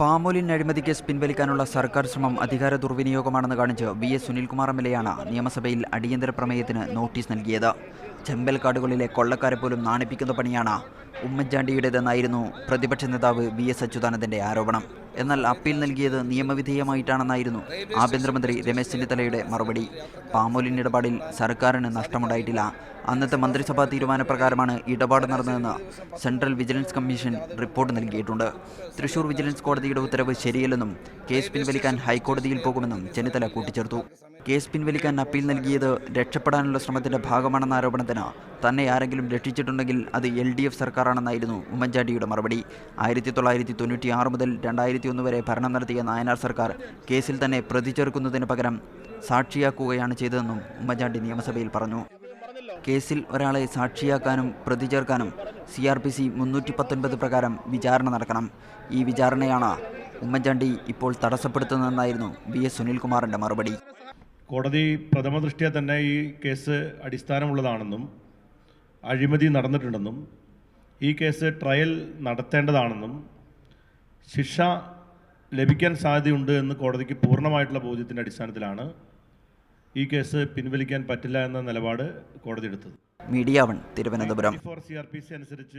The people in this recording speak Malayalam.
പാമോലിൻ അഴിമതി കേസ് പിൻവലിക്കാനുള്ള സർക്കാർ ശ്രമം അധികാര ദുർവിനിയോഗമാണെന്ന് കാണിച്ച് V S Sunilkumar M L എയാണ് നിയമസഭയിൽ അടിയന്തര പ്രമേയത്തിന് നോട്ടീസ് നൽകിയത്. ചെമ്പൽ കാടുകളിലെ കൊള്ളക്കാരെ പോലും നാണിപ്പിക്കുന്ന പണിയാണ് ഉമ്മൻചാണ്ടിയുടേതെന്നായിരുന്നു പ്രതിപക്ഷ നേതാവ് വി എസ് അച്യുതാനന്ദന്റെ ആരോപണം. എന്നാൽ അപ്പീൽ നൽകിയത് നിയമവിധേയമായിട്ടാണെന്നായിരുന്നു. ആഭ്യന്തരമന്ത്രി രമേശ് ചെന്നിത്തലയുടെ മറുപടി. പാമോലിൻ ഇടപാടിൽ സർക്കാരിന് നഷ്ടമുണ്ടായിട്ടില്ല. അന്നത്തെ മന്ത്രിസഭാ തീരുമാനപ്രകാരമാണ് ഇടപാട് നടന്നതെന്ന് സെൻട്രൽ വിജിലൻസ് കമ്മീഷൻ റിപ്പോർട്ട് നൽകിയിട്ടുണ്ട്. തൃശൂർ വിജിലൻസ് കോടതിയുടെ ഉത്തരവ് ശരിയല്ലെന്നും കേസ് പിൻവലിക്കാൻ ഹൈക്കോടതിയിൽ പോകുമെന്നും ചെന്നിത്തല കൂട്ടിച്ചേർത്തു. കേസ് പിൻവലിക്കാൻ അപ്പീൽ നൽകിയത് രക്ഷപ്പെടാനുള്ള ശ്രമത്തിന്റെ ഭാഗമാണെന്ന ആരോപണത്തിന് തന്നെ ആരെങ്കിലും രക്ഷിച്ചിട്ടുണ്ടെങ്കിൽ അത് എൽ ഡി എഫ് സർക്കാരാണെന്നായിരുന്നു ഉമ്മൻചാണ്ടിയുടെ മറുപടി. ആയിരത്തി തൊള്ളായിരത്തി തൊണ്ണൂറ്റി ആറ് മുതൽ രണ്ടായിരത്തി ഒന്ന് വരെ ഭരണം നടത്തിയ നായനാർ സർക്കാർ കേസിൽ തന്നെ പ്രതി ചേർക്കുന്നതിന് പകരം സാക്ഷിയാക്കുകയാണ് ചെയ്തതെന്നും ഉമ്മൻചാണ്ടി നിയമസഭയിൽ പറഞ്ഞു. കേസിൽ ഒരാളെ സാക്ഷിയാക്കാനും പ്രതി ചേർക്കാനും സി ആർ പി സി മുന്നൂറ്റി പത്തൊൻപത് പ്രകാരം വിചാരണ നടക്കണം. ഈ വിചാരണയാണ് ഉമ്മൻചാണ്ടി ഇപ്പോൾ തടസ്സപ്പെടുത്തുന്നതെന്നായിരുന്നു വി എസ് സുനിൽകുമാറിന്റെ മറുപടി. കോടതി പ്രഥമ ദൃഷ്ടിയ തന്നെ ഈ കേസ് അടിസ്ഥാനമുള്ളതാണെന്നും അഴിമതി നടന്നിട്ടുണ്ടെന്നും ഈ കേസ് ട്രയൽ നടത്തേണ്ടതാണെന്നും ശിക്ഷ ലഭിക്കാൻ സാധ്യതയുണ്ട് എന്ന് കോടതിക്ക് പൂർണമായിട്ടുള്ള ബോധ്യത്തിന്റെ അടിസ്ഥാനത്തിലാണ് ഈ കേസ് പിൻവലിക്കാൻ പറ്റില്ല എന്ന നിലപാട് കോടതി എടുത്തത്. Media one Thiruvananthapuram. Four C R P C അനുസരിച്ച്